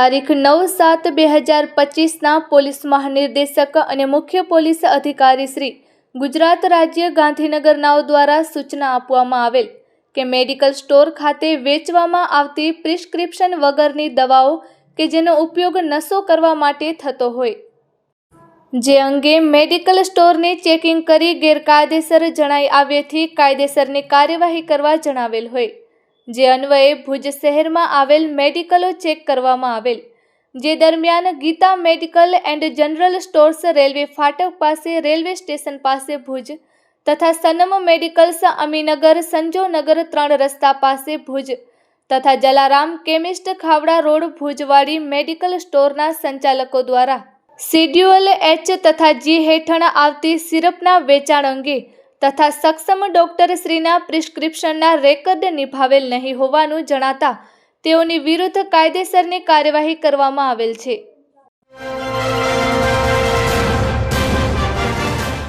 તારીખ નવ સાત બે હજાર પચીસના પોલીસ મહાનિર્દેશક અને મુખ્ય પોલીસ અધિકારી શ્રી ગુજરાત રાજ્ય ગાંધીનગર નાઓ દ્વારા સૂચના આપવામાં આવેલ કે મેડિકલ સ્ટોર ખાતે વેચવામાં આવતી પ્રિસ્ક્રિપ્શન વગરની દવાઓ કે જેનો ઉપયોગ નશો કરવા માટે થતો હોય. જે અંગે મેડિકલ સ્ટોરને ચેકિંગ કરી ગેરકાયદેસર જણાઈ આવ્યેથી કાયદેસરની કાર્યવાહી કરવા જણાવેલ હોય. જે અન્વયે ભુજ શહેરમાં આવેલ મેડિકલો ચેક કરવામાં આવેલ. જે દરમિયાન Geeta medical and general stores railway ફાટક પાસે, રેલવે સ્ટેશન પાસે ભુજ તથા સનમ મેડિકલ્સ અમીનગર, સંજોનગર ત્રણ રસ્તા પાસે ભુજ તથા Jalaram chemist Khavda road Bhujwadi medical સ્ટોરના સંચાલકો દ્વારા. શિડ્યુઅલ એચ તથા જી હેઠળ આવતી સિરપના વેચાણ અંગે તથા સક્ષમ ડોક્ટર શ્રીના પ્રિસ્ક્રિપ્શનના રેકર્ડ નિભાવેલ નહીં હોવાનું જણાતા તેઓની વિરુદ્ધ કાયદેસરની કાર્યવાહી કરવામાં આવેલ છે.